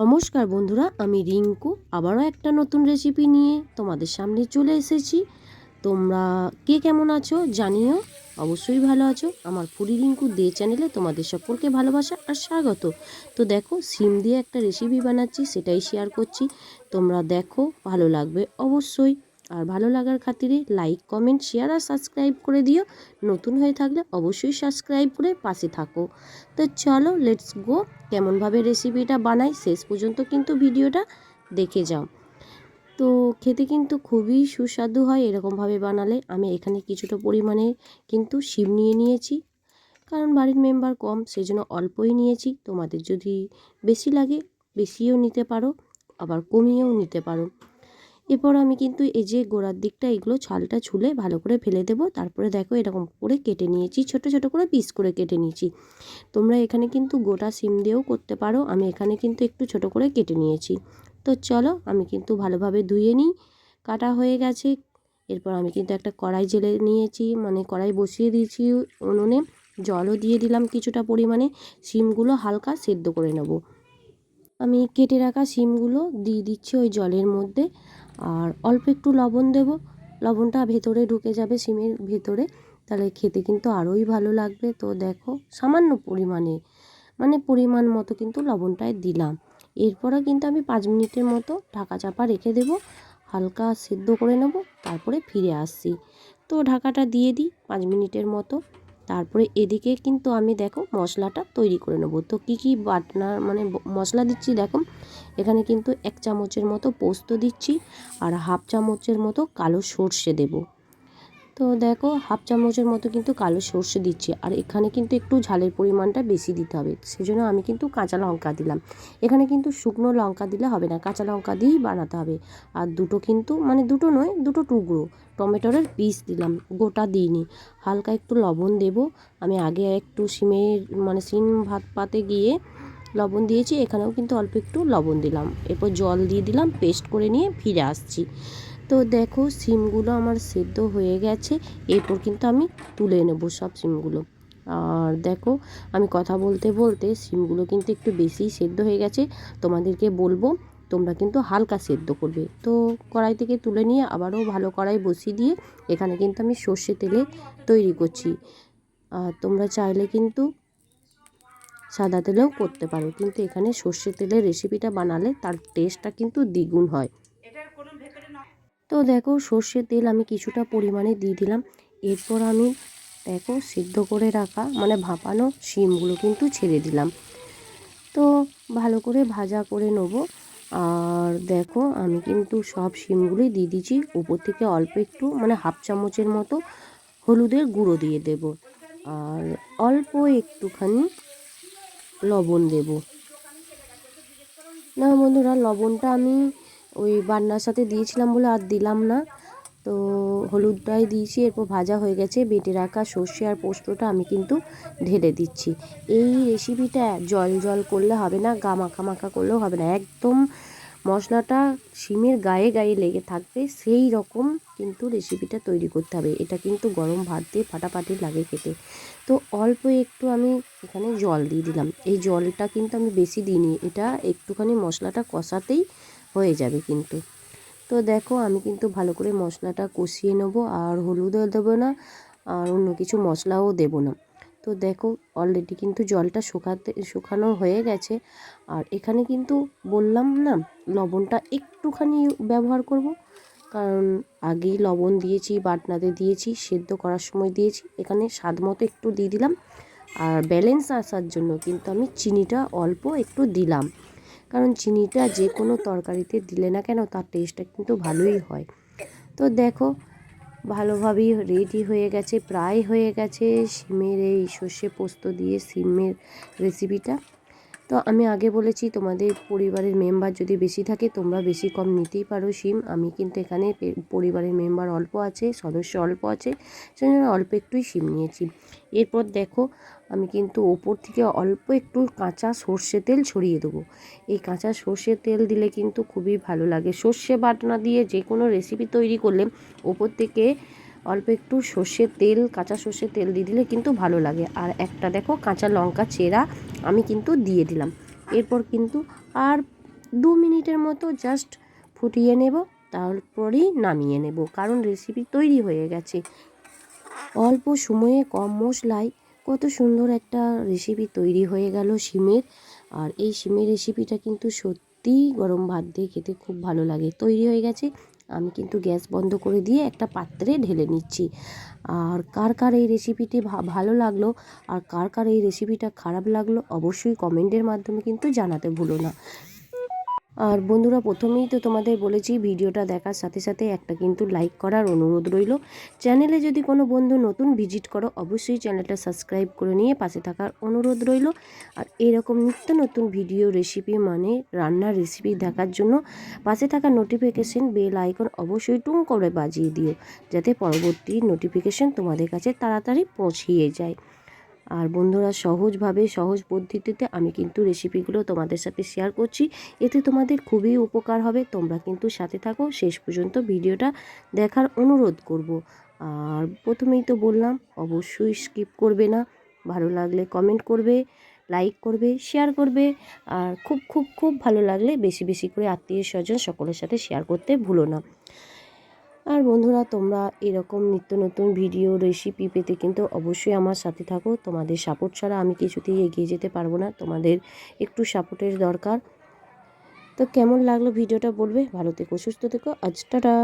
নমস্কার বন্ধুরা, আমি রিঙ্কু। আবারও একটা নতুন রেসিপি নিয়ে তোমাদের সামনে চলে এসেছি। তোমরা কে কেমন আছো জানিও, অবশ্যই ভালো আছো। আমার ফুরি রিঙ্কু দে চ্যানেলে তোমাদের সকলকে ভালোবাসা আর স্বাগত। তো দেখো, সিম দিয়ে একটা রেসিপি বানাচ্ছি, সেটাই শেয়ার করছি। তোমরা দেখো, ভালো লাগবে অবশ্যই। আর ভালো লাগার খাতিরে লাইক কমেন্ট শেয়ার আর সাবস্ক্রাইব করে দিও। নতুন হয়ে থাকলে অবশ্যই সাবস্ক্রাইব করে পাশে থাকো। তো চলো লেটস গো কেমনভাবে রেসিপিটা বানাই, শেষ পর্যন্ত কিন্তু ভিডিওটা দেখে যাও। তো খেতে কিন্তু খুবই সুস্বাদু হয় এরকমভাবে বানালে। আমি এখানে কিছুটা পরিমাণে কিন্তু শিম নিয়ে নিয়েছি। কারণ বাড়ির মেম্বার কম সেই জন্য অল্পই নিয়েছি। তোমাদের যদি বেশি লাগে, বেশিও নিতে পারো, আবার কমিয়েও নিতে পারো। এরপর আমি কিন্তু এই যে গোড়ার দিকটা, এগুলো ছালটা ছুলে ভালো করে ফেলে দেবো। তারপরে দেখো এরকম করে কেটে নিয়েছি, ছোট ছোট করে পিস করে কেটে নিয়েছি। তোমরা এখানে কিন্তু গোটা সিম দিয়েও করতে পারো, আমি এখানে কিন্তু একটু ছোট করে কেটে নিয়েছি। তো চলো, আমি কিন্তু ভালোভাবে ধুয়ে নিই, কাটা হয়ে গেছে। এরপর আমি কিন্তু একটা কড়াই জেলে নিয়েছি মানে কড়াই বসিয়ে দিয়েছি উনুনে। জলও দিয়ে দিলাম কিছুটা পরিমাণে, সিমগুলো হালকা সেদ্ধ করে নেব। আমি কেটে রাখা সিমগুলো দিয়ে দিচ্ছি ওই জলের মধ্যে আর অল্প একটু লবণ দেব। লবণটা ভেতরে ঢুকে যাবে সিমের ভেতরে। তাহলে খেতে কিন্তু আরোই ভালো লাগবে। তো দেখো, সামান্য পরিমাণে মানে পরিমাণ মতো কিন্তু লবণটায় দিলাম। এরপরে কিন্তু আমি পাঁচ মিনিটের মতো ঢাকা চাপা রেখে দেব। হালকা সেদ্ধ করে নেব, তারপরে ফিরে আসছি। তো ঢাকাটা দিয়ে দিই পাঁচ মিনিটের মতো। তারপরে এদিকে কিন্তু আমি দেখো মশলাটা তৈরি করে নেব। তো কী কী বাটনা মানে মশলা দিচ্ছি দেখো। এখানে কিন্তু এক চামচের মতো পোস্ত দিচ্ছি আর হাফ চামচের মতো কালো সর্ষে দেব। তো দেখো, হাফ চামচের মতো কিন্তু কালো সর্ষে দিচ্ছি। আর এখানে কিন্তু একটু ঝালের পরিমাণটা বেশি দিতে হবে। সেজন্য আমি কিন্তু কাঁচা লঙ্কা দিলাম। এখানে কিন্তু শুকনো লঙ্কা দিলে হবে না। কাঁচা লঙ্কা দিয়েই বানাতে হবে। আর দুটো কিন্তু মানে দুটো নয়, দুটো টুকরো টমেটোরের পিস দিলাম। গোটা দিইনি। হালকা একটু লবণ দেব। আমি আগে একটু সিমের মানে সিম ভাত পাতে গিয়ে লবণ দিয়েছি। এখানেও কিন্তু অল্প একটু লবণ দিলাম। এরপর জল দিয়ে দিলাম, পেস্ট করে নিয়ে ফিরে আসছি। তো দেখো সিমগুলো আমার সেদ্ধ হয়ে গেছে। এরপর কিন্তু আমি তুলে নেব সব সিমগুলো। আর দেখো, আমি কথা বলতে বলতে সিমগুলো কিন্তু একটু বেশি সেদ্ধ হয়ে গেছে। তোমাদেরকে বলব, তোমরা কিন্তু হালকা সেদ্ধ করবে। তো কড়াই থেকে তুলে নিয়ে আবারও ভালো কড়াই বসিয়ে দিয়ে এখানে কিন্তু আমি সর্ষে তেলে তৈরি করছি। আর তোমরা চাইলে কিন্তু সাদা তেলেও করতে পারো। কিন্তু এখানে সর্ষে তেলের রেসিপিটা বানালে তার টেস্টটা কিন্তু দ্বিগুণ হয়। তো দেখো সর্ষের তেল আমি কিছুটা পরিমাণে দিয়ে দিলাম। এরপর আমি দেখো সিদ্ধ করে রাখা মানে ভাপানো শিমগুলো কিন্তু ছেড়ে দিলাম। তো ভালো করে ভাজা করে নেব। আর দেখো আমি কিন্তু সব শিমগুলোই দিয়ে দিচ্ছি। উপর থেকে অল্প একটু মানে হাফ চামচের মতো হলুদের গুঁড়ো দিয়ে দেব। আর অল্প একটুখানি লবণ দেব। না বন্ধুরা, লবণটা আমি ওই বান্নার সাথে দিয়েছিলাম বলে আর দিলাম না। তো হলুদটাই দিয়েছি, এরপর ভাজা হয়ে গেছে। বেটে রাখা সর্ষে আর পোস্তটা আমি কিন্তু ঢেলে দিচ্ছি। এই রেসিপিটা জল জল করলে হবে না গা মাখা মাখা করলেও হবে না। একদম মশলাটা শিমের গায়ে গায়ে লেগে থাকবে, সেই রকম কিন্তু রেসিপিটা তৈরি করতে হবে। এটা কিন্তু গরম ভাত দিয়ে ফাটাফাটি লাগে খেতে। তো অল্প একটু আমি এখানে জল দিয়ে দিলাম। এই জলটা কিন্তু আমি বেশি দিইনি, এটা একটুখানি মশলাটা কষাতেই হয়ে যাবে কিন্তু। তো দেখো, আমি কিন্তু ভালো করে মশলাটা কষিয়ে নেব আর হলুদও দেবো না আর অন্য কিছু মশলাও দেবো না। তো দেখো অলরেডি কিন্তু জলটা শুকাতে, শুকানো হয়ে গেছে। আর এখানে কিন্তু বললাম না, লবণটা একটুখানি ব্যবহার করব। কারণ আগেই লবণ দিয়েছি, বাটনাতে দিয়েছি, সেদ্ধ করার সময় দিয়েছি। এখানে স্বাদ মতো একটু দিয়ে দিলাম। আর ব্যালেন্স আসার জন্য কিন্তু আমি চিনিটা অল্প একটু দিলাম। কারণ চিনিটা যে কোনো তরকারিতে দিলে না কেন তার টেস্টটা কিন্তু ভালোই হয়। তো দেখো, ভালোভাবেই রেডি হয়ে গেছে, প্রায় হয়ে গেছে সিমের এই সর্ষে পোস্ত দিয়ে সিমের রেসিপিটা তো আমি আগে বলেছি, তোমাদের পরিবারের মেম্বার যদি বেশি থাকে, তোমরা বেশি কম নিতেই পারো সিম আমি কিন্তু এখানে পরিবারের মেম্বার অল্প আছে, সদস্য অল্প আছে, সেজন্য অল্প একটুই সিম নিয়েছি। এরপর দেখো আমি কিন্তু ওপর থেকে অল্প একটু কাঁচা সর্ষে তেল ছড়িয়ে দেবো। এই কাঁচা সর্ষে তেল দিলে কিন্তু খুবই ভালো লাগে। সর্ষে বাটনা দিয়ে যে কোনো রেসিপি তৈরি করলে ওপর থেকে অল্প একটু সর্ষে তেল, কাঁচা সর্ষে তেল দিয়ে দিলে কিন্তু ভালো লাগে। আর একটা দেখো কাঁচা লঙ্কা চেরা আমি কিন্তু দিয়ে দিলাম। এরপর কিন্তু আর দু মিনিটের মতো জাস্ট ফুটিয়ে নেব, তারপরেই নামিয়ে নেব। কারণ রেসিপি তৈরি হয়ে গেছে। অল্প সময়ে কম মশলায় কত সুন্দর একটা রেসিপি তৈরি হয়ে গেল শিমের। আর এই শিমের রেসিপিটা কিন্তু সত্যিই গরম ভাত দিয়ে খেতে খুব ভালো লাগে। তৈরি হয়ে গেছে। আমি কিন্তু গ্যাস বন্ধ করে দিয়ে একটা পাত্রে ঢেলে নিচ্ছি। আর কার কার এই রেসিপিটি ভালো লাগল আর কার কার এই রেসিপিটা খারাপ লাগল অবশ্যই কমেন্টের মাধ্যমে কিন্তু জানাতে ভুলো না। আর বন্ধুরা, প্রথমেই তো তোমাদের বলেছি ভিডিওটা দেখার সাথে সাথে একটা কিন্তু লাইক করার অনুরোধ রইল। চ্যানেলে যদি কোনো বন্ধু নতুন ভিজিট করো, অবশ্যই চ্যানেলটা সাবস্ক্রাইব করে নিয়ে পাশে থাকার অনুরোধ রইল। আর এরকম নিত্য নতুন ভিডিও রেসিপি মানে রান্নার রেসিপি দেখার জন্য পাশে থাকা নোটিফিকেশন বেল আইকন অবশ্যই টুং করে বাজিয়ে দিও, যাতে পরবর্তী নোটিফিকেশন তোমাদের কাছে তাড়াতাড়ি পৌঁছিয়ে যায়। আর বন্ধুরা, সহজভাবে, সহজ পদ্ধতিতে আমি কিন্তু রেসিপিগুলো তোমাদের সাথে শেয়ার করছি। এতে তোমাদের খুবই উপকার হবে। তোমরা কিন্তু সাথে থাকো। শেষ পর্যন্ত ভিডিওটা দেখার অনুরোধ করব। আর প্রথমেই তো বললাম, অবশ্যই স্কিপ করবে না। ভালো লাগলে কমেন্ট করবে লাইক করবে শেয়ার করবে। আর খুব খুব খুব ভালো লাগলে বেশি বেশি করে আত্মীয় স্বজন সকলের সাথে শেয়ার করতে ভুলো না। আর বন্ধুরা, তোমরা এরকম নিত্য নতুন ভিডিও রেসিপি পেতে কিন্তু অবশ্যই আমার সাথে থাকো। তোমাদের সাপোর্ট ছাড়া আমি কিছুতেই এগিয়ে যেতে পারব না। তোমাদের একটু সাপোর্টের দরকার। তো কেমন লাগল ভিডিওটা বলবে? ভালো থেকো, সুস্থ থেকো। আজ টাটা!